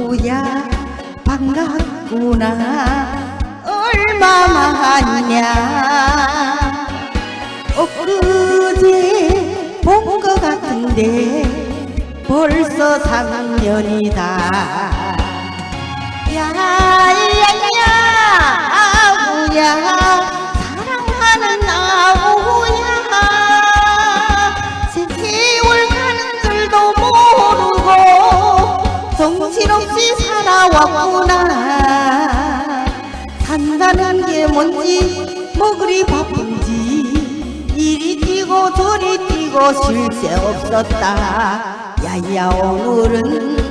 아우야? 반갑구나. 얼마만이냐? 엊그제 본 것 같은데 벌써 3년이다. 야야야 아우야 살아왔구나. 산다는 게 뭔지 뭐 그리 바쁜지 이리 뛰고 저리 뛰고 쉴 새 없었다. 야야 오늘은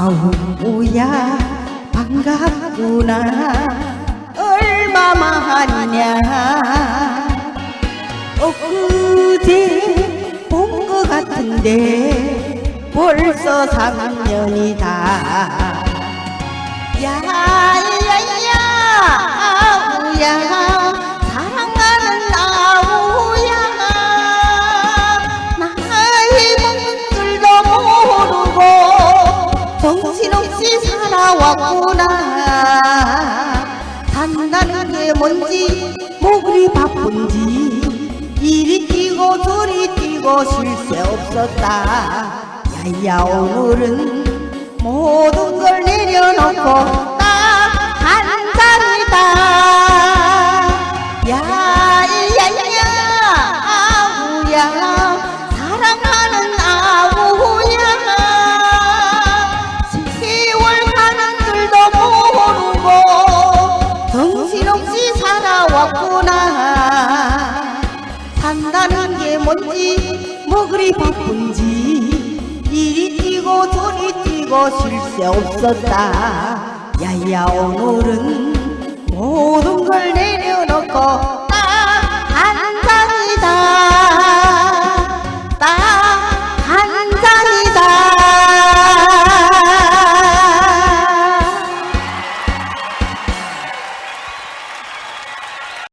아우야 반갑구나. 얼마만이냐. 엊그제 본 것 같은데 벌써 3년이다. 야야야. 아우야 뭔지 뭐 그리 바쁜지 이리 뛰고 저리 뛰고 쉴 새 없었다. 야야 오늘은 모든 걸 내려놓고 뭔지 뭐 그리 바쁜지 이리 뛰고 저리 뛰고 쉴 새 없었다. 야야 오늘은